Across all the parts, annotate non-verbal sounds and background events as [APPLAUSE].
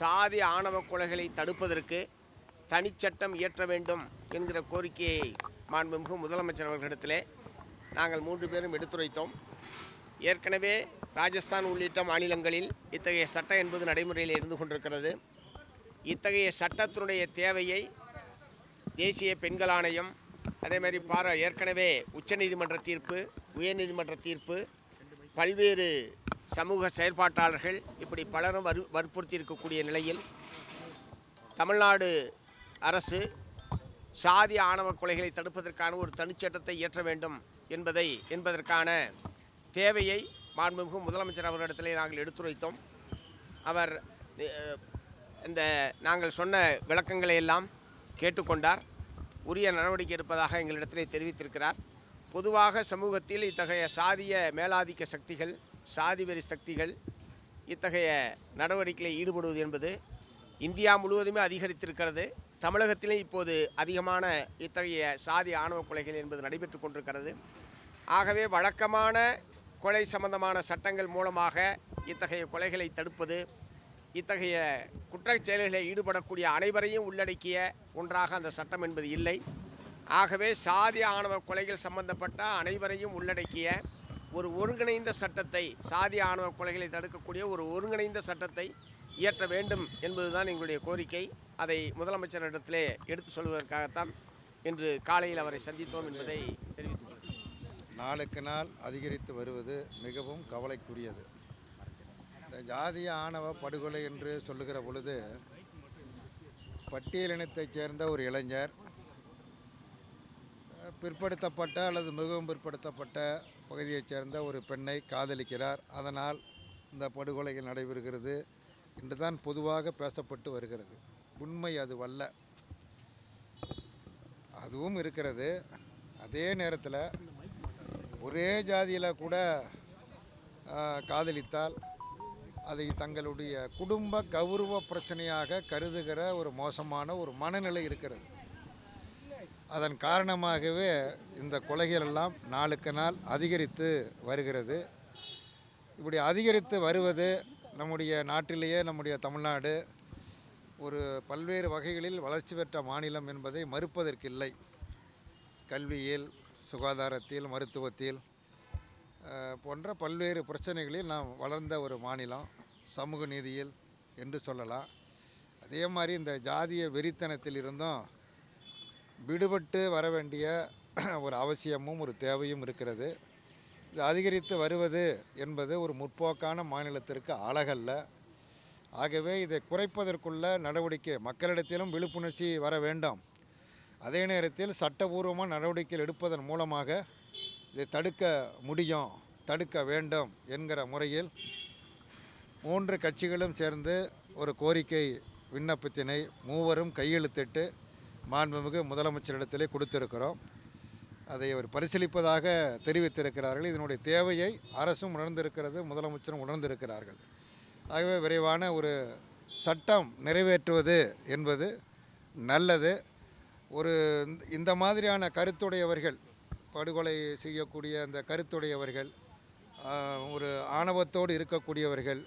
சாதி ஆணவ கொலைகளை தடுப்பதற்கு தனிச்சட்டம் இயற்ற வேண்டும் என்கிற கோரிக்கையை மாண்புமிகு முதலமைச்சர் அவர்களிடத்திலே நாங்கள் மூன்று பேரும் எடுத்துரைத்தோம். ஏற்கனவே ராஜஸ்தான் உள்ளிட்ட மாநிலங்களில் இத்தகைய சட்டம் என்பது நடைமுறையில் இருந்து கொண்டிருக்கிறது. இத்தகைய சட்டத்தினுடைய தேவையை தேசிய பெண்கள் ஆணையம் அதே மாதிரி பார ஏற்கனவே உச்சநீதிமன்ற தீர்ப்பு உயர்நீதிமன்ற தீர்ப்பு பல்வேறு சமூக செயற்பாட்டாளர்கள் இப்படி பலரும் வறு வற்புறுத்தி இருக்கக்கூடிய நிலையில் தமிழ்நாடு அரசு சாதி ஆணவ கொலைகளை தடுப்பதற்கான ஒரு தனிச்சட்டத்தை இயற்ற வேண்டும் என்பதை என்பதற்கான தேவையை மாண்புமிகு முதலமைச்சர் அவர்களிடத்திலே நாங்கள் எடுத்துரைத்தோம். அவர் இந்த நாங்கள் சொன்ன விளக்கங்களை எல்லாம் கேட்டுக்கொண்டார். உரிய நடவடிக்கை எடுப்பதாக எங்களிடத்திலே தெரிவித்திருக்கிறார். பொதுவாக சமூகத்தில் இத்தகைய சாதிய மேலாதிக்க சக்திகள் சாதி வெறி சக்திகள் இத்தகைய நடவடிக்கையில் ஈடுபடுவது என்பது இந்தியா முழுவதுமே அதிகரித்திருக்கிறது. தமிழகத்திலே இப்போது அதிகமான இத்தகைய சாதி ஆணவ கொலைகள் என்பது நடைபெற்று கொண்டிருக்கிறது. ஆகவே வழக்கமான கொலை சம்பந்தமான சட்டங்கள் மூலமாக இத்தகைய கொலைகளை தடுப்பது இத்தகைய குற்றச் செயல்களில் ஈடுபடக்கூடிய அனைவரையும் உள்ளடக்கிய ஒன்றாக அந்த சட்டம் என்பது இல்லை. ஆகவே சாதி ஆணவ கொலைகள் சம்பந்தப்பட்ட அனைவரையும் உள்ளடக்கிய ஒரு ஒருங்கிணைந்த சட்டத்தை சாதி ஆணவ கொலைகளை தடுக்கக்கூடிய ஒரு ஒருங்கிணைந்த சட்டத்தை இயற்ற வேண்டும் என்பதுதான் எங்களுடைய கோரிக்கை. அதை முதலமைச்சரிடத்திலே எடுத்து சொல்வதற்காகத்தான் இன்று காலையில் அவரை சந்தித்தோம் என்பதை தெரிவித்துக் நாளுக்கு நாள் அதிகரித்து வருவது மிகவும் கவலைக்குரியது. இந்த ஜாதிய ஆணவ படுகொலை என்று சொல்லுகிற பொழுது பட்டியலினத்தைச் சேர்ந்த ஒரு இளைஞர் பிற்படுத்தப்பட்ட அல்லது மிகவும் பிற்படுத்தப்பட்ட பகுதியைச் சேர்ந்த ஒரு பெண்ணை காதலிக்கிறார். அதனால் இந்த படுகொலைகள் நடைபெறுகிறது. என்று தான் பொதுவாக பேசப்பட்டு வருகிறது. உண்மை அது வல்ல. அதுவும் இருக்கிறது. அதே நேரத்தில் ஒரே ஜாதியில் கூட காதலித்தால் அதை தங்களுடைய குடும்ப கௌரவ பிரச்சனையாக கருதுகிற ஒரு மோசமான ஒரு மனநிலை இருக்கிறது. அதன் காரணமாகவே இந்த கொலைகள் எல்லாம் நாளுக்கு நாள் அதிகரித்து வருகிறது. இப்படி அதிகரித்து வருவது நம்முடைய நாட்டிலேயே நம்முடைய தமிழ்நாடு ஒரு பல்வேறு வகைகளில் வளர்ச்சி பெற்ற மாநிலம் என்பதை மறுப்பதற்கில்லை. கல்வியில் சுகாதாரத்தில் மருத்துவத்தில் போன்ற பல்வேறு பிரச்சனைகளில் நாம் வளர்ந்த ஒரு மாநிலம் சமூக நீதியில் என்று சொல்லலாம். அதே மாதிரி இந்த ஜாதிய வெறித்தனத்தில் இருந்தும் விடுபட்டு வர வேண்டிய [CLEARS THROAT] ஒரு அவசியமும் ஒரு தேவையும் இருக்கிறது. இது அதிகரித்து வருவது என்பது ஒரு முற்போக்கான மாநிலத்திற்கு அழகல்ல ஆகவே இதை குறைப்பதற்குள்ள நடவடிக்கை மக்களிடத்திலும் விழிப்புணர்ச்சி வர வேண்டும். அதே நேரத்தில் சட்டபூர்வமாக நடவடிக்கைகள் எடுப்பதன் மூலமாக இதை தடுக்க முடியும் தடுக்க வேண்டும் என்கிற முறையில் மூன்று கட்சிகளும் சேர்ந்து ஒரு கோரிக்கை விண்ணப்பத்தினை மூவரும் கையெழுத்திட்டு மாண்புமிகு முதலமைச்சரிடத்திலே கொடுத்திருக்கிறோம். அதை அவர் பரிசீலிப்பதாக தெரிவித்திருக்கிறார்கள். இதனுடைய தேவையை அரசும் உணர்ந்திருக்கிறது முதலமைச்சரும் உணர்ந்திருக்கிறார்கள். ஆகவே விரைவான ஒரு சட்டம் நிறைவேற்றுவது என்பது நல்லது. ஒரு இந்த- இந்த மாதிரியான கருத்துடையவர்கள் படுகொலை செய்யக்கூடிய அந்த கருத்துடையவர்கள் ஒரு ஆணவத்தோடு இருக்கக்கூடியவர்கள்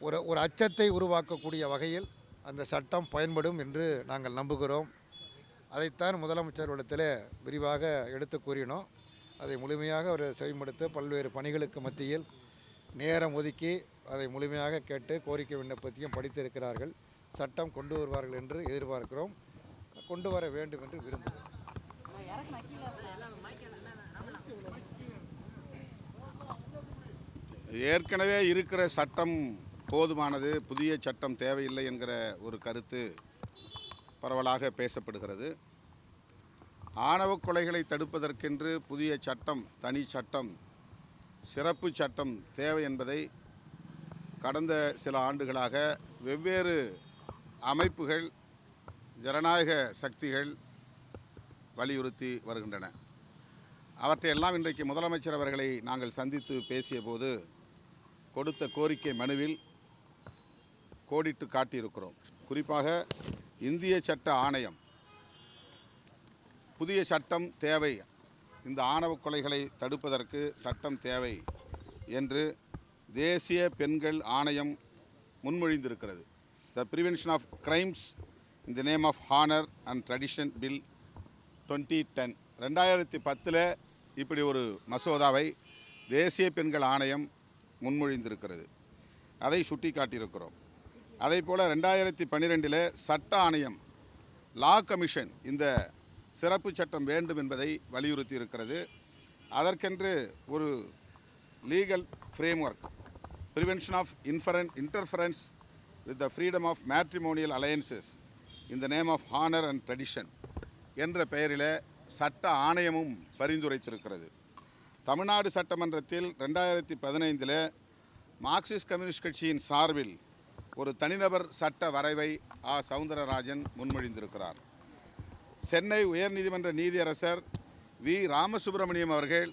ஒரு ஒரு அச்சத்தை உருவாக்கக்கூடிய வகையில் அந்த சட்டம் பயன்படும் என்று நாங்கள் நம்புகிறோம். அதைத்தான் முதலமைச்சரிடத்தில் விரிவாக எடுத்து கூறினோம். அதை முழுமையாக அவர் செயல்படுத்த பல்வேறு பணிகளுக்கு மத்தியில் நேரம் ஒதுக்கி அதை முழுமையாக கேட்டு கோரிக்கை விண்ணப்பத்தையும் படித்திருக்கிறார்கள். சட்டம் கொண்டு வருவார்கள் என்று எதிர்பார்க்கிறோம். கொண்டு வர வேண்டும் என்று விரும்புகிறோம். ஏற்கனவே இருக்கிற சட்டம் போதுமானது புதிய சட்டம் தேவையில்லை என்கிற ஒரு கருத்து பரவலாக பேசப்படுகிறது. ஆணவ கொலைகளை தடுப்பதற்கென்று புதிய சட்டம் தனி சட்டம் சிறப்பு சட்டம் தேவை என்பதை கடந்த சில ஆண்டுகளாக வெவ்வேறு அமைப்புகள் ஜனநாயக சக்திகள் வலியுறுத்தி வருகின்றன. அவற்றையெல்லாம் இன்றைக்கு முதலமைச்சர் அவர்களை நாங்கள் சந்தித்து பேசியபோது கொடுத்த கோரிக்கை மனுவில் கோடிட்டு காட்டியிருக்கிறோம். குறிப்பாக இந்திய சட்ட ஆணையம். புதிய சட்டம் தேவை. இந்த ஆணவ கொலைகளை தடுப்பதற்கு சட்டம் தேவை என்று தேசிய பெண்கள் ஆணையம் முன்மொழிந்திருக்கிறது. The prevention of crimes in the name of honour and tradition bill twenty ten ரெண்டாயிரத்தி பத்தில் இப்படி ஒரு மசோதாவை தேசிய பெண்கள் ஆணையம் முன்மொழிந்திருக்கிறது. அதை சுட்டி காட்டியிருக்கிறோம் அதே போல் ரெண்டாயிரத்தி பன்னிரெண்டில் சட்ட ஆணையம் லா கமிஷன் இந்த சிறப்பு சட்டம் வேண்டும் என்பதை வலியுறுத்தி இருக்கிறது அதற்கென்று ஒரு legal framework prevention of inference interference with the freedom of matrimonial alliances இந்த name of honour and tradition என்ற பெயரில் சட்ட ஆணையமும் பரிந்துரைத்திருக்கிறது. தமிழ்நாடு சட்டமன்றத்தில் ரெண்டாயிரத்தி பதினைந்தில் மார்க்சிஸ்ட் கம்யூனிஸ்ட் கட்சியின் சார்பில் ஒரு தனிநபர் சட்ட வரைவை ஆ. சவுந்தரராஜன் முன்மொழிந்திருக்கிறார். சென்னை உயர்நீதிமன்ற நீதியரசர் வி. ராமசுப்பிரமணியம் அவர்கள்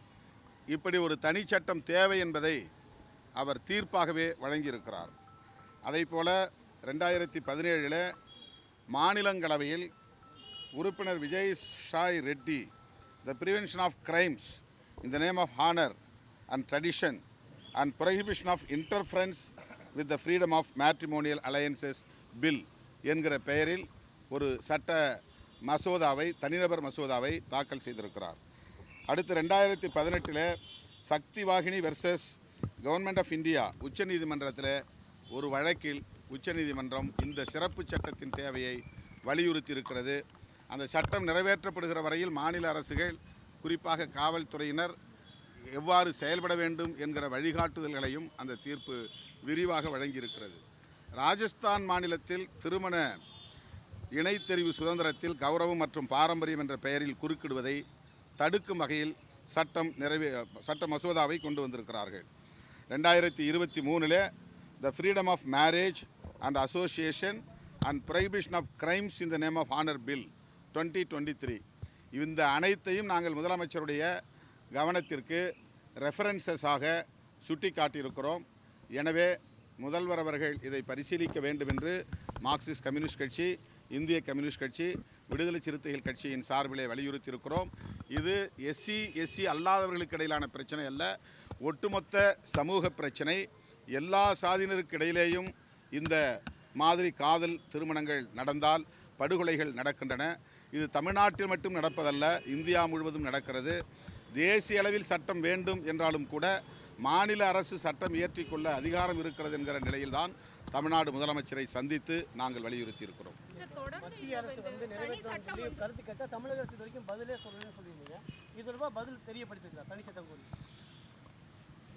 இப்படி ஒரு தனிச்சட்டம் தேவை என்பதை அவர் தீர்ப்பாகவே வழங்கியிருக்கிறார். அதைப்போல ரெண்டாயிரத்தி பதினேழில் மாநிலங்களவையில் உறுப்பினர் Vijay Sai Reddy the prevention of crimes in the name of honour and tradition and prohibition of interference with the freedom of matrimonial alliances bill என்கிற பெயரில் ஒரு சட்ட மசோதாவை தனிநபர் மசோதாவை தாக்கல் செய்திருக்கிறார். அடுத்து ரெண்டாயிரத்தி பதினெட்டில் Shakti Vahini versus government of India உச்சநீதிமன்றத்தில் ஒரு வழக்கில் உச்சநீதிமன்றம் இந்த சிறப்பு சட்டத்தின் தேவையை வலியுறுத்தி இருக்கிறது அந்த சட்டம் நிறைவேற்றப்படுகிற வரையில் மாநில அரசுகள் குறிப்பாக காவல்துறையினர் எவ்வாறு செயல்பட வேண்டும் என்கிற வழிகாட்டுதல்களையும் அந்த தீர்ப்பு விரிவாக வழங்கியிருக்கிறது. ராஜஸ்தான் மாநிலத்தில் திருமண இணைத்தெரிவு சுதந்திரத்தில் கௌரவம் மற்றும் பாரம்பரியம் என்ற பெயரில் குறுக்கிடுவதை தடுக்கும் வகையில் சட்டம் நிறைவே சட்ட மசோதாவை கொண்டு வந்திருக்கிறார்கள். ரெண்டாயிரத்தி இருபத்தி மூணில் the freedom of marriage and association and prohibition of crimes in the name of honour bill twenty twenty three இந்த அனைத்தையும் நாங்கள் முதலமைச்சருடைய கவனத்திற்கு ரெஃபரன்சஸாக சுட்டி காட்டியிருக்கிறோம் எனவே முதல்வர் அவர்கள் இதை பரிசீலிக்க வேண்டும் என்று மார்க்சிஸ்ட் கம்யூனிஸ்ட் கட்சி இந்திய கம்யூனிஸ்ட் கட்சி விடுதலை சிறுத்தைகள் கட்சியின் சார்பிலே வலியுறுத்தியிருக்கிறோம். இது எஸ்சி எஸ்சி அல்லாதவர்களுக்கு இடையிலான பிரச்சனை அல்ல. ஒட்டுமொத்த சமூக பிரச்சனை. எல்லா சாதியினருக்கு இடையிலேயும் இந்த மாதிரி காதல் திருமணங்கள் நடந்தால் படுகொலைகள் நடக்கின்றன. இது தமிழ்நாட்டில் மட்டும் நடப்பதல்ல இந்தியா முழுவதும் நடக்கிறது. தேசிய அளவில் சட்டம் வேண்டும் என்றாலும் கூட மாநில அரசு சட்டம் இயற்றிக்கொள்ள அதிகாரம் இருக்கிறது என்கிற நிலையில்தான் தமிழ்நாடு முதலமைச்சரை சந்தித்து நாங்கள் வலியுறுத்தி இருக்கிறோம் மத்திய அரசு வந்து நிறைவேற்ற கருத்து கேட்டால் தமிழக அரசு வரைக்கும் பதிலே சொல்லணும்னு சொல்லியிருந்தீங்க. இது தொடர்பாக பதில் தெரியப்படுத்திருக்கிறார் தனிச்சட்டம் கோரி.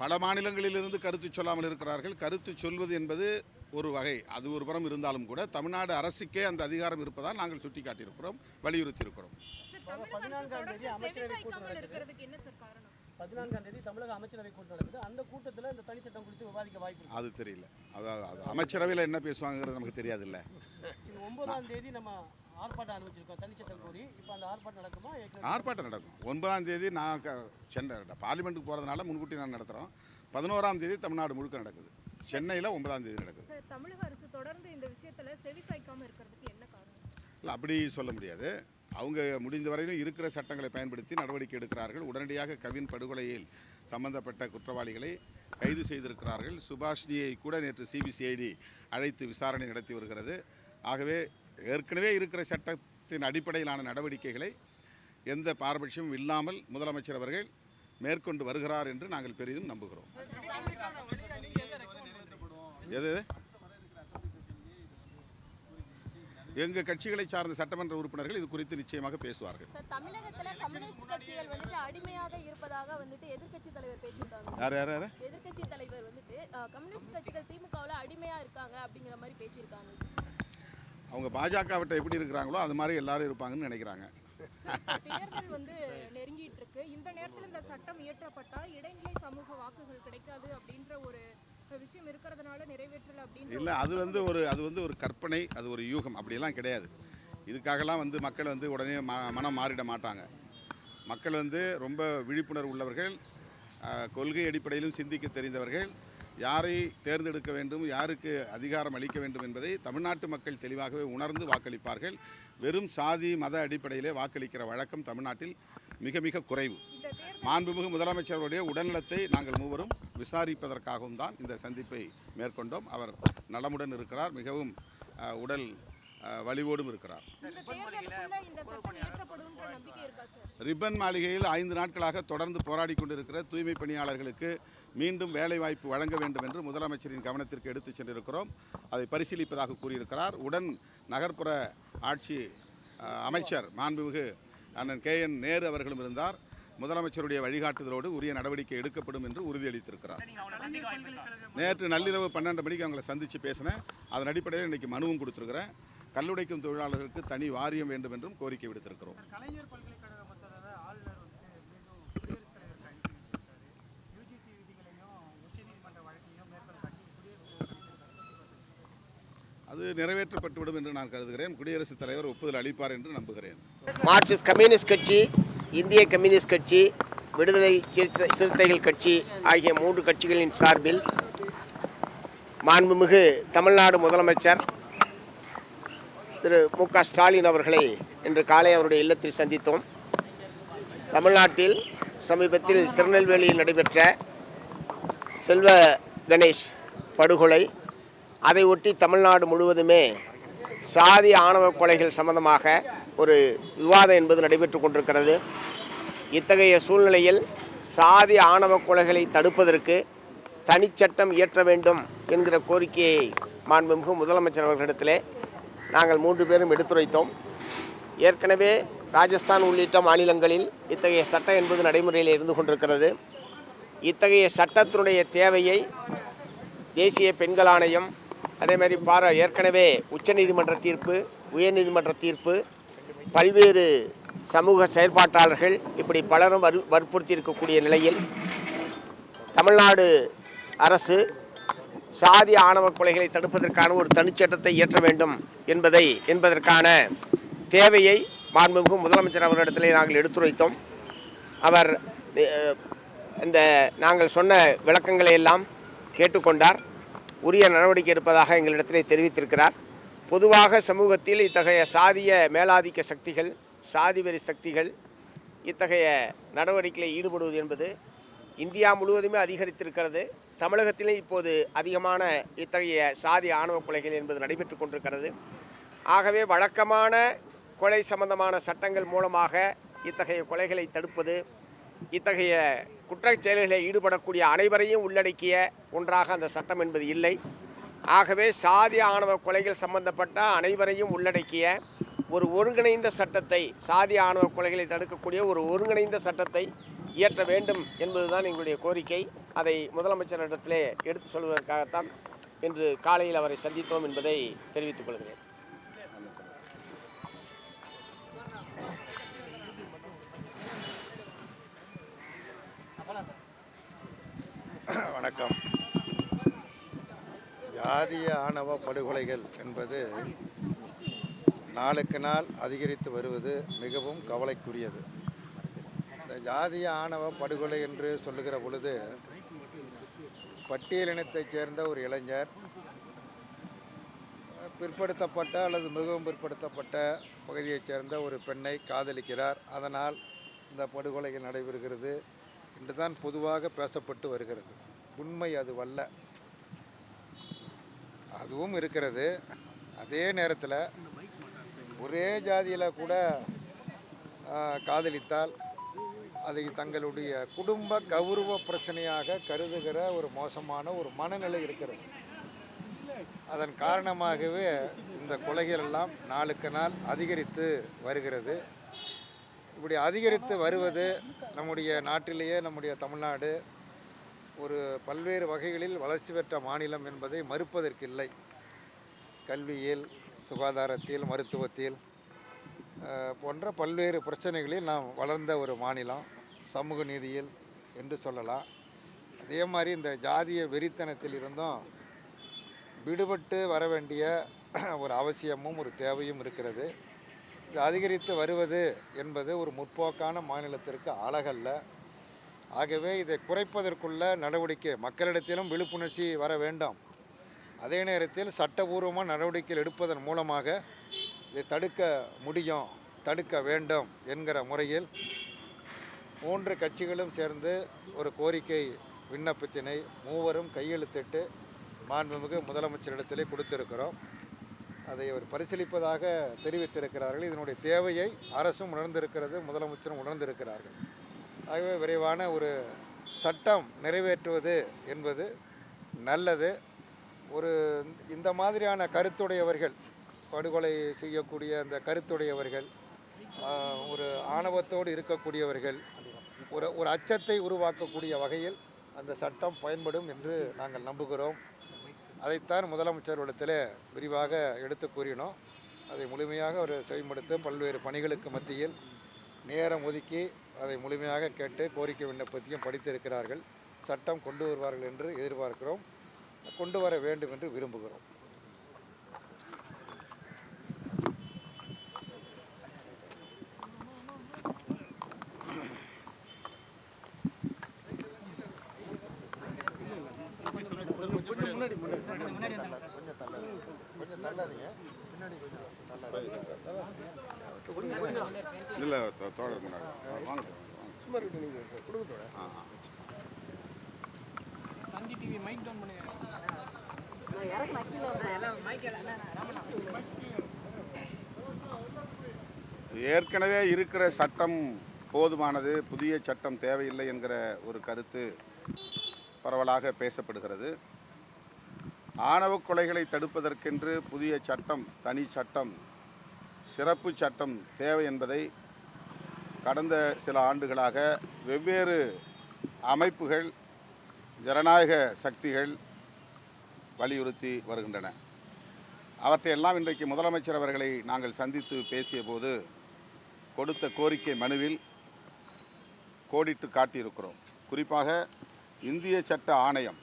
பல மாநிலங்களிலிருந்து கருத்து சொல்லாமல் இருக்கிறார்கள். கருத்து சொல்வது என்பது ஒரு வகை. அது ஒரு புறம் இருந்தாலும் கூட தமிழ்நாடு அரசுக்கே அந்த அதிகாரம் இருப்பதால் நாங்கள் சுட்டி காட்டியிருக்கிறோம் வலியுறுத்தி இருக்கிறோம் பதினான்காம் தேதி அமைச்சரவை கூட்டம் பதினான்காம் தேதி தமிழக அமைச்சரவை கூட்டம் நடக்குது. அந்த கூட்டத்தில் இந்த தனிச்சட்டம் குறித்து விவாதிக்க வாய்ப்பு அது தெரியல. அதாவது அது அமைச்சரவையில் என்ன பேசுவாங்கிறது நமக்கு தெரியாதுல்ல. ஒன்பதாம் தேதி நம்ம ஆர்ப்பாட்டம் ஆரம்பிச்சிருக்கோம் தனிச்சட்டம் கோரி இப்போ அந்த ஆர்ப்பாட்டம் நடக்குமா? ஆர்ப்பாட்டம் நடக்கும். ஒன்பதாம் தேதி நான் க- சென்னை பார்லிமெண்ட்டுக்கு போகிறதுனால முன்கூட்டி நான் நடத்துகிறோம் பதினோராம் தேதி தமிழ்நாடு முழுக்க நடக்குது. சென்னையில் ஒன்பதாம் தேதி நடக்குது. சார் தமிழக அரசு தொடர்ந்து இந்த விஷயத்துல செவிசாய்க்காம இருக்கிறதுக்கு என்ன காரணம்? இல்லை அப்படி சொல்ல முடியாது. அவங்க முடிந்த வரையிலும் இருக்கிற சட்டங்களை பயன்படுத்தி நடவடிக்கை எடுக்கிறார்கள். உடனடியாக கவின் படுகொலையில் சம்பந்தப்பட்ட குற்றவாளிகளை கைது செய்திருக்கிறார்கள். சுபாஷினியை கூட நேற்று சிபிசிஐடி அழைத்து விசாரணை நடத்தி வருகிறது. ஆகவே ஏற்கனவே இருக்கிற சட்டத்தின் அடிப்படையிலான நடவடிக்கைகளை எந்த பாரபட்சமும் இல்லாமல் முதலமைச்சர் அவர்கள் மேற்கொண்டு வருகிறார் என்று நாங்கள் பெரிதும் நம்புகிறோம். எது? எங்கள் கட்சிகளை சார்ந்த சட்டமன்ற உறுப்பினர்கள் இது குறித்து நிச்சயமாக பேசுவார்கள். சார் தமிழகத்துல கம்யூனிஸ்ட் கட்சிகள் வந்துட்டு அடிமையாக இருப்பதாக வந்துட்டு எதிர்க்கட்சி தலைவர் பேசியிருக்காங்க. யார் யார் யார்? எதிர்க்கட்சி தலைவர் வந்துட்டு கம்யூனிஸ்ட் கட்சிகள் திமுகவில் அடிமையா இருக்காங்க அப்படிங்கிற மாதிரி பேசியிருக்காங்க. அவங்க பாஜகவிட்ட எப்படி இருக்கிறாங்களோ அது மாதிரி எல்லாரும் இருப்பாங்கன்னு நினைக்கிறாங்க. தேர்தல் வந்து நெருங்கிட்டு இருக்கு. இந்த நேரத்துல இந்த சட்டம் இயற்றப்பட்டா இடைநிலை சமூக வாக்குகள் கிடைக்காது அப்படின்ற ஒரு விஷயம் இருக்கிறதுனால நிறைவேற்றல அப்படின்ற இல்லை அது வந்து ஒரு அது வந்து ஒரு கற்பனை அது ஒரு யூகம். அப்படியெல்லாம் கிடையாது. இதுக்காகலாம் வந்து மக்கள் வந்து உடனே ம மனம் மாறிட மாட்டாங்க. மக்கள் வந்து ரொம்ப விழிப்புணர்வு உள்ளவர்கள் கொள்கை அடிப்படையிலும் சிந்திக்க தெரிந்தவர்கள் யாரை தேர்ந்தெடுக்க வேண்டும் யாருக்கு அதிகாரம் அளிக்க வேண்டும் என்பதை தமிழ்நாட்டு மக்கள் தெளிவாகவே உணர்ந்து வாக்களிப்பார்கள். வெறும் சாதி மத அடிப்படையிலே வாக்களிக்கிற வழக்கம் தமிழ்நாட்டில் மிக மிக குறைவு. மாண்புமிகு முதலமைச்சருடைய உடல்நலத்தை நாங்கள் மூவரும் விசாரிப்பதற்காகவும் தான் இந்த சந்திப்பை மேற்கொண்டோம். அவர் நலமுடன் இருக்கிறார் மிகவும் உடல் வலிவோடும் இருக்கிறார். ரிப்பன் மாளிகையில் ஐந்து நாட்களாக தொடர்ந்து போராடி கொண்டிருக்கிற தூய்மை பணியாளர்களுக்கு மீண்டும் வேலைவாய்ப்பு வழங்க வேண்டும் என்று முதலமைச்சரின் கவனத்திற்கு எடுத்துச் சென்றிருக்கிறோம். அதை பரிசீலிப்பதாக கூறியிருக்கிறார். உடன் நகர்ப்புற ஆட்சி அமைச்சர் மாண்புமிகு அண்ணன் கே என் நேரு அவர்களும் இருந்தார். முதலமைச்சருடைய வழிகாட்டுதலோடு உரிய நடவடிக்கை எடுக்கப்படும் என்று உறுதியளித்திருக்கிறார். நேற்று நள்ளிரவு பன்னெண்டு மணிக்கு அவங்கள சந்தித்து பேசினேன். அதன் அடிப்படையில் இன்றைக்கி மனுவும் கொடுத்துருக்கிறேன். கல்லுடைக்கும் தொழிலாளர்களுக்கு தனி வாரியம் வேண்டும் என்றும் கோரிக்கை விடுத்திருக்கிறோம் கலைஞர் பல்கலைக்கழக மசோதாவை ஆளுநர் வந்து மீண்டும் குடியரசுத் தலைவருக்கு அனுப்பி வச்சிருக்காரு யூஜிசி விதிகளையும் உச்சநீதிமன்ற வழக்கையும் மேற்கொள்ள காட்டி குடியரசுத் தலைவர் அது நிறைவேற்றப்பட்டுவிடும் என்று நான் கருதுகிறேன். குடியரசுத் தலைவர் ஒப்புதல் அளிப்பார் என்று நம்புகிறேன். மார்க்சிஸ்ட் கம்யூனிஸ்ட் கட்சி இந்திய கம்யூனிஸ்ட் கட்சி விடுதலை சிறுத்தை சிறுத்தைகள் கட்சி ஆகிய மூன்று கட்சிகளின் சார்பில் மாண்புமிகு தமிழ்நாடு முதலமைச்சர் திரு மு க ஸ்டாலின் அவர்களை இன்று காலை அவருடைய இல்லத்தில் சந்தித்தோம். தமிழ்நாட்டில் சமீபத்தில் திருநெல்வேலியில் நடைபெற்ற செல்வ கணேஷ் படுகொலை அதை ஒட்டி தமிழ்நாடு முழுவதுமே சாதி ஆணவ கொலைகள் சம்பந்தமாக ஒரு விவாதம் என்பது நடைபெற்று கொண்டிருக்கிறது. இத்தகைய சூழ்நிலையில் சாதி ஆணவ கொலைகளை தடுப்பதற்கு தனிச்சட்டம் இயற்ற வேண்டும் என்கிற கோரிக்கையை மாண்புமிகு முதலமைச்சர் அவர்களிடத்திலே நாங்கள் மூன்று பேரும் எடுத்துரைத்தோம். ஏற்கனவே ராஜஸ்தான் உள்ளிட்ட மாநிலங்களில் இத்தகைய சட்டம் என்பது நடைமுறையில் இருந்து கொண்டிருக்கிறது. இத்தகைய சட்டத்தினுடைய தேவையை தேசிய பெண்கள் ஆணையம் அதே மாதிரி பார ஏற்கனவே உச்சநீதிமன்ற தீர்ப்பு உயர்நீதிமன்ற தீர்ப்பு பல்வேறு சமூக செயற்பாட்டாளர்கள் இப்படி பலரும் வறு வற்புறுத்தி இருக்கக்கூடிய நிலையில் தமிழ்நாடு அரசு சாதி ஆணவ கொலைகளை தடுப்பதற்கான ஒரு தனிச்சட்டத்தை இயற்ற வேண்டும் என்பதை என்பதற்கான தேவையை மாண்புமிகு முதலமைச்சர் அவரிடத்திலே நாங்கள் எடுத்துரைத்தோம். அவர் இந்த நாங்கள் சொன்ன விளக்கங்களை எல்லாம் கேட்டுக்கொண்டார். உரிய நடவடிக்கை எடுப்பதாக எங்களிடத்திலே தெரிவித்திருக்கிறார். பொதுவாக சமூகத்தில் இத்தகைய சாதிய மேலாதிக்க சக்திகள் சாதிவெறி சக்திகள் இத்தகைய நடவடிக்கையில் ஈடுபடுவது என்பது இந்தியா முழுவதுமே அதிகரித்திருக்கிறது. தமிழகத்திலே இப்போது அதிகமான இத்தகைய சாதி ஆணவ கொலைகள் என்பது நடைபெற்று கொண்டிருக்கிறது. ஆகவே வழக்கமான கொலை சம்பந்தமான சட்டங்கள் மூலமாக இத்தகைய கொலைகளை தடுப்பது இத்தகைய குற்றச் செயல்களில் ஈடுபடக்கூடிய அனைவரையும் உள்ளடக்கிய ஒன்றாக அந்த சட்டம் என்பது இல்லை. ஆகவே சாதி ஆணவ கொலைகள் சம்பந்தப்பட்ட அனைவரையும் உள்ளடக்கிய ஒரு ஒருங்கிணைந்த சட்டத்தை சாதி ஆணவ கொலைகளை தடுக்கக்கூடிய ஒரு ஒருங்கிணைந்த சட்டத்தை இயற்ற வேண்டும் என்பதுதான் எங்களுடைய கோரிக்கை. அதை முதலமைச்சரிடத்திலே எடுத்து சொல்வதற்காகத்தான் இன்று காலையில் அவரை சந்தித்தோம் என்பதை தெரிவித்துக் கொள்கிறேன். ஜாதிய ஆணவ படுகொலைகள் என்பது நாளுக்கு நாள் அதிகரித்து வருவது மிகவும் கவலைக்குரியது. இந்த ஜாதிய ஆணவ படுகொலை என்று சொல்லுகிற பொழுது பட்டியலினத்தைச் சேர்ந்த ஒரு இளைஞர் பிற்படுத்தப்பட்ட அல்லது மிகவும் பிற்படுத்தப்பட்ட பகுதியைச் சேர்ந்த ஒரு பெண்ணை காதலிக்கிறார். அதனால் இந்த படுகொலைகள் நடைபெறுகிறது என்று தான் பொதுவாக பேசப்பட்டு வருகிறது. உண்மை அதுவல்ல அதுவும் இருக்கிறது. அதே நேரத்தில் ஒரே ஜாதியில் கூட காதலித்தால் அதை தங்களுடைய குடும்ப கௌரவ பிரச்சனையாக கருதுகிற ஒரு மோசமான ஒரு மனநிலை இருக்கிறது. அதன் காரணமாகவே இந்த கொலைகள் எல்லாம் நாளுக்கு நாள் அதிகரித்து வருகிறது. இப்படி அதிகரித்து வருவது நம்முடைய நாட்டிலேயே நம்முடைய தமிழ்நாடு ஒரு பல்வேறு வகைகளில் வளர்ச்சி பெற்ற மாநிலம் என்பதை மறுப்பதற்கில்லை. கல்வியில் சுகாதாரத்தில் மருத்துவத்தில் போன்ற பல்வேறு பிரச்சனைகளில் நாம் வளர்ந்த ஒரு மாநிலம் சமூக நீதியில் என்று சொல்லலாம். அதே மாதிரி இந்த ஜாதிய வெறித்தனத்தில் இருந்தும் விடுபட்டு வர வேண்டிய ஒரு அவசியமும் ஒரு தேவையும் இருக்கிறது. இது அதிகரித்து வருவது என்பது ஒரு முற்போக்கான மாநிலத்திற்கு அழகல்ல ஆகவே இதை குறைப்பதற்குள்ள நடவடிக்கை மக்களிடத்திலும் விழிப்புணர்ச்சி வர வேண்டும். அதே நேரத்தில் சட்டபூர்வமாக நடவடிக்கைகள் எடுப்பதன் மூலமாக இதை தடுக்க முடியும் தடுக்க வேண்டும் என்கிற முறையில் மூன்று கட்சிகளும் சேர்ந்து ஒரு கோரிக்கை விண்ணப்பத்தினை மூவரும் கையெழுத்திட்டு மாண்புமிகு முதலமைச்சரிடத்திலே கொடுத்திருக்கிறோம். அதை அவர் பரிசீலிப்பதாக தெரிவித்திருக்கிறார்கள். இதனுடைய தேவையை அரசும் உணர்ந்திருக்கிறது முதலமைச்சரும் உணர்ந்திருக்கிறார்கள். ஆகவே விரைவான ஒரு சட்டம் நிறைவேற்றுவது என்பது நல்லது. ஒரு இந்த மாதிரியான கருத்துடையவர்கள் படுகொலை செய்யக்கூடிய அந்த கருத்துடையவர்கள் ஒரு ஆணவத்தோடு இருக்கக்கூடியவர்கள் ஒரு ஒரு அச்சத்தை உருவாக்கக்கூடிய வகையில் அந்த சட்டம் பயன்படும் என்று நாங்கள் நம்புகிறோம். அதைத்தான் முதலமைச்சரிடத்தில் விரிவாக எடுத்து கூறினோம். அதை முழுமையாக அவர் செயல்படுத்த பல்வேறு பணிகளுக்கு மத்தியில் நேரம் ஒதுக்கி அதை முழுமையாக கேட்டு கோரிக்கை விண்ணப்பத்தையும் படித்திருக்கிறார்கள் சட்டம் கொண்டு வருவார்கள் என்று எதிர்பார்க்கிறோம் கொண்டு வர வேண்டும் என்று விரும்புகிறோம் கொஞ்சம் தள்ளாதீங்க கொஞ்சம் இல்லை தோழர் முன்னாடி. ஆ, வாங்க சும்மா இருக்கு நீங்கள் கொடுக்கத்தோட ஆ ஆ. தந்தி டிவி மைக் டவுன் பண்ணுங்க. ஏற்கனவே இருக்கிற சட்டம் போதுமானது புதிய சட்டம் தேவையில்லை என்கிற ஒரு கருத்து பரவலாக பேசப்படுகிறது. ஆணவ கொலைகளை தடுப்பதற்கென்று புதிய சட்டம் தனி சட்டம் சிறப்பு சட்டம் தேவை என்பதை கடந்த சில ஆண்டுகளாக வெவ்வேறு அமைப்புகள் ஜனநாயக சக்திகள் வலியுறுத்தி வருகின்றன. அவற்றையெல்லாம் இன்றைக்கு முதலமைச்சர் அவர்களை நாங்கள் சந்தித்து பேசிய போது கொடுத்த கோரிக்கை மனுவில் கோடிட்டு காட்டியிருக்கிறோம். குறிப்பாக இந்திய சட்ட ஆணையம்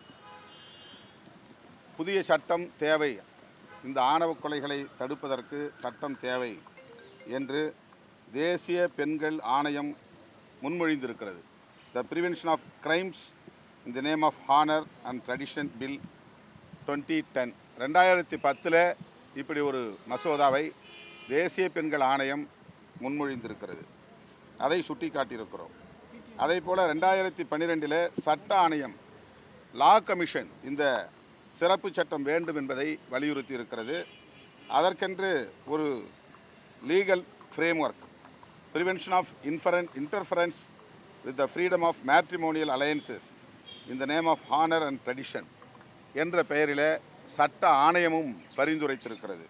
புதிய சட்டம் தேவை. இந்த ஆணவ கொலைகளை தடுப்பதற்கு சட்டம் தேவை என்று தேசிய பெண்கள் ஆணையம் முன்மொழிந்திருக்கிறது. The prevention of crimes in the name of honour and tradition bill twenty ten ரெண்டாயிரத்தி பத்தில் இப்படி ஒரு மசோதாவை தேசிய பெண்கள் ஆணையம் முன்மொழிந்திருக்கிறது. அதை சுட்டி காட்டியிருக்கிறோம் அதே போல் ரெண்டாயிரத்தி பன்னிரெண்டில் சட்ட ஆணையம் லா கமிஷன் இந்த சிறப்பு சட்டம் வேண்டும் என்பதை வலியுறுத்தி இருக்கிறது அதற்கென்று ஒரு legal framework prevention of inference interference with the freedom of matrimonial alliances இந்த the name of honour and tradition என்ற பெயரில் சட்ட ஆணையமும் பரிந்துரைத்திருக்கிறது.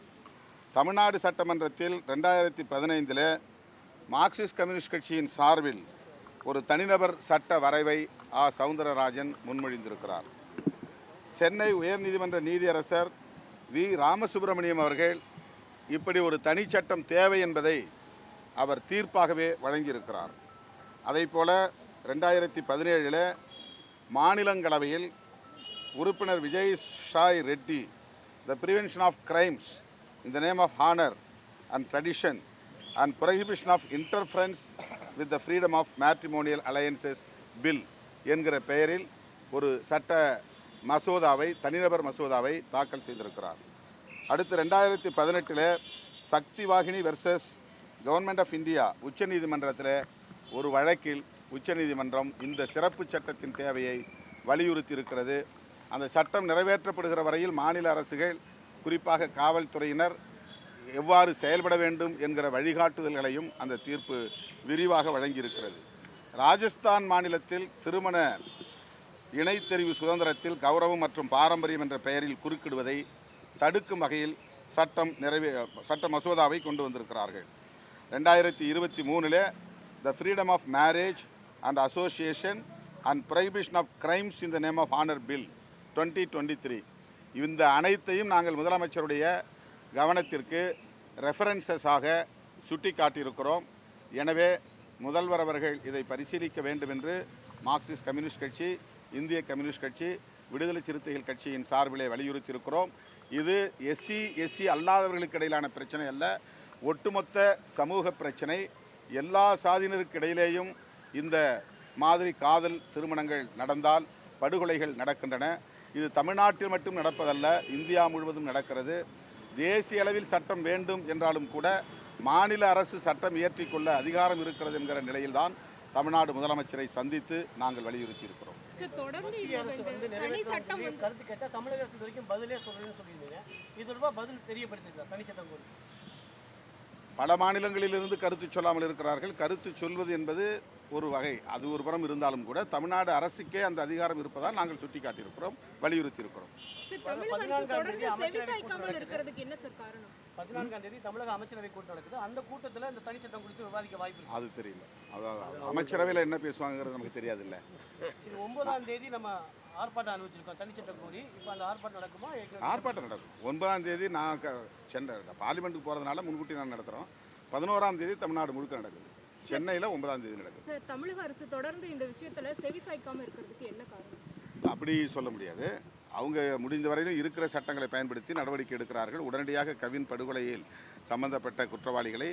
தமிழ்நாடு சட்டமன்றத்தில் ரெண்டாயிரத்தி பதினைந்தில் மார்க்சிஸ்ட் கம்யூனிஸ்ட் கட்சியின் சார்பில் ஒரு தனிநபர் சட்ட வரைவை ஆ. சவுந்தரராஜன் முன்மொழிந்திருக்கிறார். சென்னை உயர்நீதிமன்ற நீதியரசர் வி. ராமசுப்பிரமணியம் அவர்கள் இப்படி ஒரு தனிச்சட்டம் தேவை என்பதை அவர் தீர்ப்பாகவே வழங்கியிருக்கிறார். அதைப்போல ரெண்டாயிரத்தி பதினேழில் மாநிலங்களவையில் உறுப்பினர் Vijay Sai Reddy the prevention of crimes in the name of honour and tradition and prohibition of interference with the freedom of matrimonial alliances bill என்கிற பெயரில் ஒரு சட்ட மசோதாவை தனிநபர் மசோதாவை தாக்கல் செய்திருக்கிறார். அடுத்து ரெண்டாயிரத்தி பதினெட்டில் Shakti Vahini versus government of India உச்சநீதிமன்றத்தில் ஒரு வழக்கில் உச்சநீதிமன்றம் இந்த சிறப்பு சட்டத்தின் தேவையை வலியுறுத்தி இருக்கிறது அந்த சட்டம் நிறைவேற்றப்படுகிற வரையில் மாநில அரசுகள் குறிப்பாக காவல்துறையினர் எவ்வாறு செயல்பட வேண்டும் என்கிற வழிகாட்டுதல்களையும் அந்த தீர்ப்பு விரிவாக வழங்கியிருக்கிறது. ராஜஸ்தான் மாநிலத்தில் திருமண இணைத்தெரிவு சுதந்திரத்தில் கௌரவம் மற்றும் பாரம்பரியம் என்ற பெயரில் குறுக்கிடுவதை தடுக்கும் வகையில் சட்டம் நிறைவே சட்ட மசோதாவை கொண்டு வந்திருக்கிறார்கள். ரெண்டாயிரத்தி இருபத்தி மூணில் the freedom of marriage and association and prohibition of crimes in the name of honour bill twenty twenty three இந்த அனைத்தையும் நாங்கள் முதலமைச்சருடைய கவனத்திற்கு ரெஃபரன்சஸாக சுட்டி காட்டியிருக்கிறோம் எனவே முதல்வர் அவர்கள் இதை பரிசீலிக்க வேண்டும் என்று மார்க்சிஸ்ட் கம்யூனிஸ்ட் கட்சி இந்திய கம்யூனிஸ்ட் கட்சி விடுதலை சிறுத்தைகள் கட்சியின் சார்பிலே வலியுறுத்தியிருக்கிறோம். இது எஸ்சி எஸ்சி அல்லாதவர்களுக்கு இடையிலான பிரச்சனை அல்ல. ஒட்டுமொத்த சமூக பிரச்சனை. எல்லா சாதியினருக்கு இடையிலேயும் இந்த மாதிரி காதல் திருமணங்கள் நடந்தால் படுகொலைகள் நடக்கின்றன. இது தமிழ்நாட்டில் மட்டும் நடப்பதல்ல இந்தியா முழுவதும் நடக்கிறது. தேசிய அளவில் சட்டம் வேண்டும் என்றாலும் கூட மாநில அரசு சட்டம் இயற்றிக்கொள்ள அதிகாரம் இருக்கிறது என்கிற நிலையில்தான் தமிழ்நாடு முதலமைச்சரை சந்தித்து நாங்கள் வலியுறுத்தி சார் தொடர்ந்து தனி சட்டம் கருத்து கேட்டால் தமிழக அரசு வரைக்கும் பதிலே சொல்றேன்னு சொல்லியிருந்தீங்க. இது தொடர்பாக பதில் தெரியப்படுத்திருக்கா தனிச்சட்டம் கோரி. பல மாநிலங்களிலிருந்து கருத்து சொல்லாமல் இருக்கிறார்கள். கருத்து சொல்வது என்பது ஒரு வகை. அது ஒரு புறம் இருந்தாலும் கூட தமிழ்நாடு அரசுக்கே அந்த அதிகாரம் இருப்பதால் நாங்கள் சுட்டிக்காட்டியிருக்கிறோம் வலியுறுத்தி இருக்கிறோம் பதினான்காம் தேதி தமிழக அமைச்சரவை கூட்டம் நடக்குது. அந்த கூட்டத்தில் இந்த தனிச்சட்டம் குறித்து விவாதிக்க வாய்ப்பு இருக்கு. அது தெரியல. அதாவது அமைச்சரவையில் என்ன பேசுவாங்கிறது நமக்கு தெரியாதுல்ல. சரி ஒன்பதாம் தேதி நம்ம ஆர்ப்பாட்டம் அனுபவிச்சிருக்கோம். தனிச்சட்டம் கோரி இப்போ அந்த ஆர்ப்பாட்டம் நடக்குமா? ஆர்ப்பாட்டம் நடக்கும். ஒன்பதாம் தேதி நான் சென்னை பார்லிமெண்ட்டுக்கு போகிறதுனால முன்கூட்டி நான் நடத்துகிறோம் பதினோராம் தேதி தமிழ்நாடு முழுக்க நடக்குது. சென்னையில் ஒன்பதாம் தேதி நடக்குது. சார் தமிழக அரசு தொடர்ந்து இந்த விஷயத்துல செவிசாய்க்காம இருக்கிறதுக்கு என்ன காரணம்? அப்படி சொல்ல முடியாது. அவங்க முடிந்த வரையிலும் இருக்கிற சட்டங்களை பயன்படுத்தி நடவடிக்கை எடுக்கிறார்கள். உடனடியாக கவின் படுகொலையில் சம்பந்தப்பட்ட குற்றவாளிகளை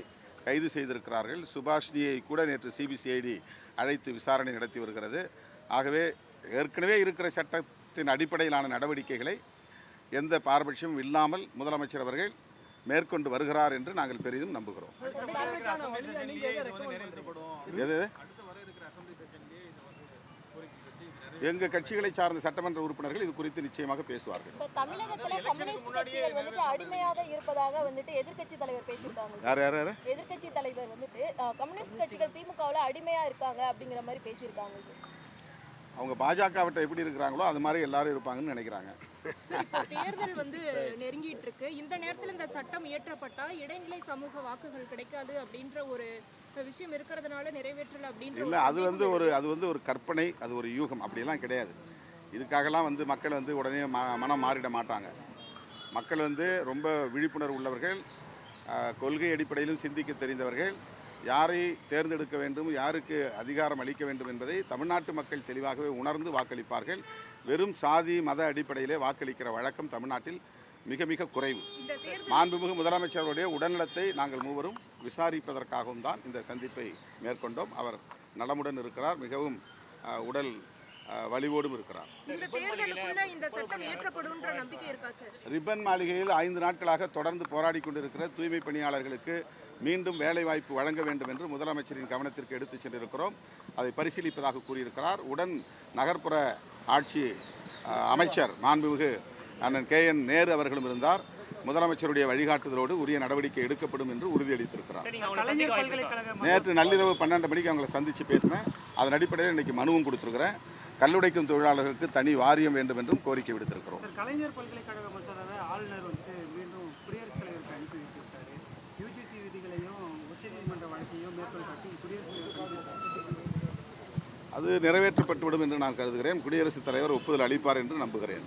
கைது செய்திருக்கிறார்கள். சுபாஷினியை கூட நேற்று சிபிசிஐடி அழைத்து விசாரணை நடத்தி வருகிறது. ஆகவே ஏற்கனவே இருக்கிற சட்டத்தின் அடிப்படையிலான நடவடிக்கைகளை எந்த பாரபட்சமும் இல்லாமல் முதலமைச்சர் அவர்கள் மேற்கொண்டு வருகிறார் என்று நாங்கள் பெரிதும் நம்புகிறோம். எது? எங்கள் கட்சிகளை சார்ந்த சட்டமன்ற உறுப்பினர்கள் இது குறித்து நிச்சயமாக பேசுவார்கள் ஸோ தமிழகத்துல கம்யூனிஸ்ட் கட்சிகள் வந்துட்டு அடிமையாக இருப்பதாக வந்துட்டு எதிர்க்கட்சி தலைவர் பேசியிருக்காங்க சார். யார் யார் யார் எதிர்க்கட்சி தலைவர் வந்துட்டு கம்யூனிஸ்ட் கட்சிகள் திமுகவில் அடிமையா இருக்காங்க அப்படிங்கிற மாதிரி பேசியிருக்காங்க. அவங்க பாஜகவிட்ட எப்படி இருக்கிறாங்களோ அது மாதிரி எல்லாரும் இருப்பாங்கன்னு நினைக்கிறாங்க. தேர்தல் வந்து நெருங்கிட்டு இருக்கு இந்த நேரத்துல இந்த சட்டம் இயற்றப்பட்டா இடைநிலை சமூக வாக்குகள் கிடைக்காது அப்படின்ற ஒரு விஷயம் இருக்கிறதுனால நிறைவேற்றல அப்படின்ற இல்லை அது வந்து ஒரு அது வந்து ஒரு கற்பனை அது ஒரு யூகம். அப்படியெல்லாம் கிடையாது. இதுக்காகலாம் வந்து மக்கள் வந்து உடனே ம மனம் மாறிட மாட்டாங்க. மக்கள் வந்து ரொம்ப விழிப்புணர்வு உள்ளவர்கள் கொள்கை அடிப்படையிலும் சிந்திக்க தெரிந்தவர்கள் யாரை தேர்ந்தெடுக்க வேண்டும் யாருக்கு அதிகாரம் அளிக்க வேண்டும் என்பதை தமிழ்நாட்டு மக்கள் தெளிவாகவே உணர்ந்து வாக்களிப்பார்கள். வெறும் சாதி மத அடிப்படையிலே வாக்களிக்கிற வழக்கம் தமிழ்நாட்டில் மிக மிக குறைவு. மாண்புமிகு முதலமைச்சருடைய உடல்நலத்தை நாங்கள் மூவரும் விசாரிப்பதற்காகவும் தான் இந்த சந்திப்பை மேற்கொண்டோம். அவர் நலமுடன் இருக்கிறார் மிகவும் உடல் வலிவோடும் இருக்கிறார். ரிப்பன் மாளிகையில் ஐந்து நாட்களாக தொடர்ந்து போராடி கொண்டிருக்கிற தூய்மை பணியாளர்களுக்கு மீண்டும் வேலைவாய்ப்பு வழங்க வேண்டும் என்று முதலமைச்சரின் கவனத்திற்கு எடுத்துச் சென்றிருக்கிறோம். அதை பரிசீலிப்பதாக கூறியிருக்கிறார். உடன் நகர்ப்புற ஆட்சி அமைச்சர் மாண்புமிகு அண்ணன் கே. என். நேரு அவர்களும் இருந்தார். முதலமைச்சருடைய வழிகாட்டுதலோடு உரிய நடவடிக்கை எடுக்கப்படும் என்று உறுதியளித்திருக்கிறார். நேற்று நள்ளிரவு பன்னெண்டு மணிக்கு அவங்கள சந்தித்து பேசினேன். அதன் அடிப்படையில் இன்னைக்கு மனுவும் கொடுத்துருக்குறேன். கல்லுடைக்கும் தொழிலாளர்களுக்கு தனி வாரியம் வேண்டும் என்றும் கோரிக்கை விடுத்திருக்கிறோம் சார் கலைஞர் பல்கலைக்கழக மசோதாவை ஆளுநர் வந்து மீண்டும் குடியரசுத் தலைவருக்கு அனுப்பி வச்சிருக்காரு யூஜிசி விதிகளையும் உச்சநீதிமன்ற வழக்கையும் மேற்கோள் காட்டி குடியரசுத் தலைவர் அது நிறைவேற்றப்பட்டுவிடும் என்று நான் கருதுகிறேன். குடியரசுத் தலைவர் ஒப்புதல் அளிப்பார் என்று நம்புகிறேன்.